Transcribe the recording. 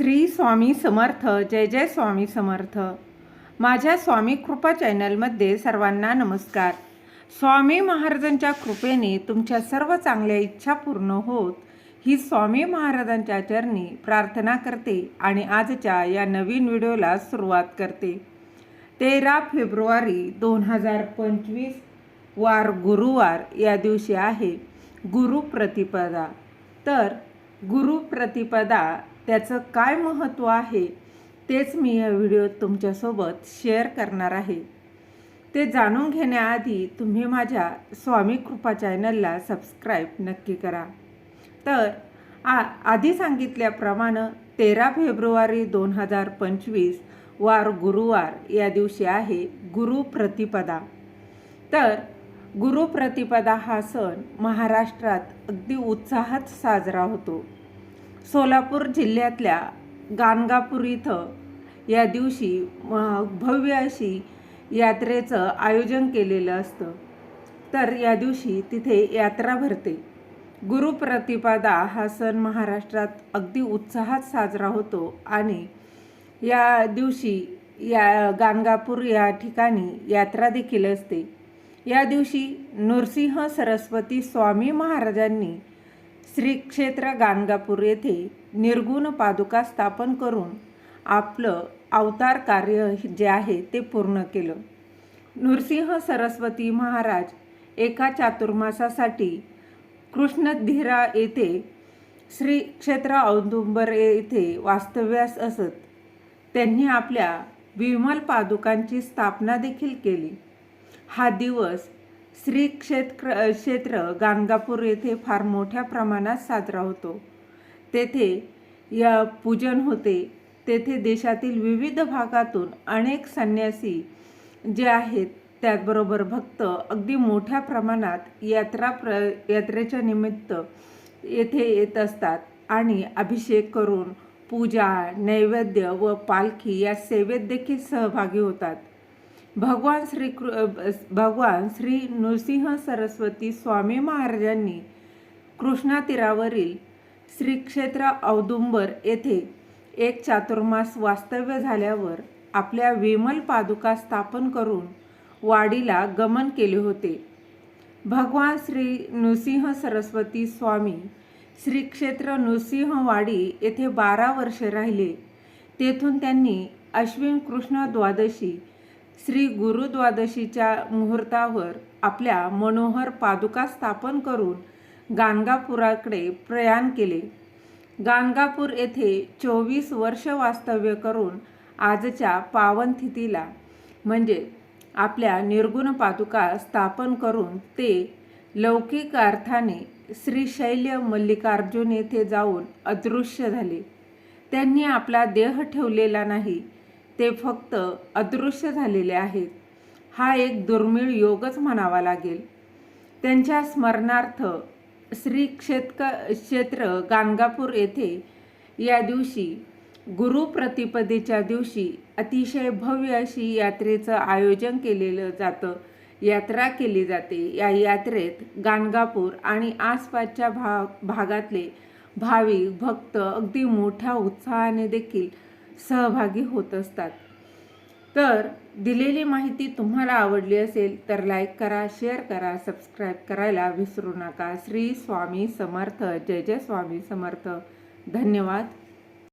श्री स्वामी समर्थ जय जय स्वामी समर्थ. माझ्या स्वामी कृपा चॅनलमध्ये सर्वांना नमस्कार. स्वामी महाराजांच्या कृपेने तुमच्या सर्व चांगल्या इच्छा पूर्ण होत ही स्वामी महाराजांच्या चरणी प्रार्थना करते आणि आजच्या या नवीन व्हिडिओला सुरुवात करते. तेरा फेब्रुवारी दोन हजार पंचवीस वार गुरुवार या दिवशी आहे गुरुप्रतिपदा तर गुरुप्रतिपदा त्याचं काय महत्त्व आहे तेच मी या व्हिडिओत तुमच्यासोबत शेअर करणार आहे. ते जाणून घेण्याआधी तुम्ही माझ्या स्वामी कृपा चॅनलला सबस्क्राईब नक्की करा. तर आ आधी सांगितल्याप्रमाणे तेरा फेब्रुवारी दोन हजार पंचवीस वार गुरुवार या दिवशी आहे गुरुप्रतिपदा तर गुरुप्रतिपदा हा सण महाराष्ट्रात अगदी उत्साहात साजरा होतो. सोलापूर जिल्ह्यातल्या गाणगापूर इथं या दिवशी भव्य अशी यात्रेचं आयोजन केलेलं असतं. तर या दिवशी तिथे यात्रा भरते. गुरुप्रतिपदा हा सण महाराष्ट्रात अगदी उत्साहात साजरा होतो आणि या दिवशी या गाणगापूर या ठिकाणी यात्रा देखील असते. या दिवशी नृसिंह सरस्वती स्वामी महाराजांनी श्री क्षेत्र गाणगापूर येथे निर्गुण पादुका स्थापन करून आपलं अवतार कार्य जे आहे ते पूर्ण केलं. नृसिंह सरस्वती महाराज एका चातुर्मासासाठी कृष्णधीरा येथे श्री क्षेत्र औदुंबर येथे वास्तव्यास असत. त्यांनी आपल्या विमल पादुकांची स्थापना देखील केली. हा दिवस श्री क्षेत्र क्षेत्र गाणगापूर येथे फार मोठ्या प्रमाणात साजरा होतो. तेथे या पूजन होते. तेथे देशातील विविध भागातून अनेक संन्यासी जे आहेत त्याचबरोबर भक्त अगदी मोठ्या प्रमाणात यात्रा प्र यात्रेच्या निमित्त येथे येत असतात आणि अभिषेक करून पूजा नैवेद्य व पालखी या सेवेत देखील सहभागी होतात. भगवान श्री कृ भगवान श्री नृसिंह सरस्वती स्वामी महाराजांनी कृष्णा तीरावरील श्री क्षेत्र औदुंबर येथे एक चातुर्मास वास्तव्य झाल्यावर आपल्या विमल पादुका स्थापन करून वाडीला गमन केले होते. भगवान श्री नृसिंह सरस्वती स्वामी श्री क्षेत्र नृसिंहवाडी येथे बारा वर्षे राहिले. तेथून त्यांनी अश्विन कृष्ण द्वादशी श्री गुरुद्वादशीच्या मुहूर्तावर आपल्या मनोहर पादुका स्थापन करून गाणगापुराकडे प्रयाण केले. गाणगापूर येथे चोवीस वर्ष वास्तव्य करून आजच्या पावनथितीला म्हणजे आपल्या निर्गुण पादुका स्थापन करून ते लौकिक अर्थाने श्रीशैल्य मल्लिकार्जुन येथे जाऊन अदृश्य झाले. त्यांनी आपला देह ठेवलेला नाही ते फक्त अदृश्य झालेले आहेत. हा एक दुर्मिळ योगच म्हणावा लागेल. त्यांच्या स्मरणार्थ श्री क्षेत्र क्षेत्र गाणगापूर येथे या दिवशी गुरुप्रतिपदेच्या दिवशी अतिशय भव्य अशी यात्रेचं आयोजन केलेलं जातं. यात्रा केली जाते. या यात्रेत गाणगापूर आणि आसपासच्या भा भागातले भाविक भक्त अगदी मोठ्या उत्साहाने देखील सहभागी होत असतात. तर दिलेली माहिती तुम्हाला आवडली असेल तर लाईक करा शेअर करा सबस्क्राईब करायला विसरू नका. श्री स्वामी समर्थ. जय जय स्वामी समर्थ. धन्यवाद.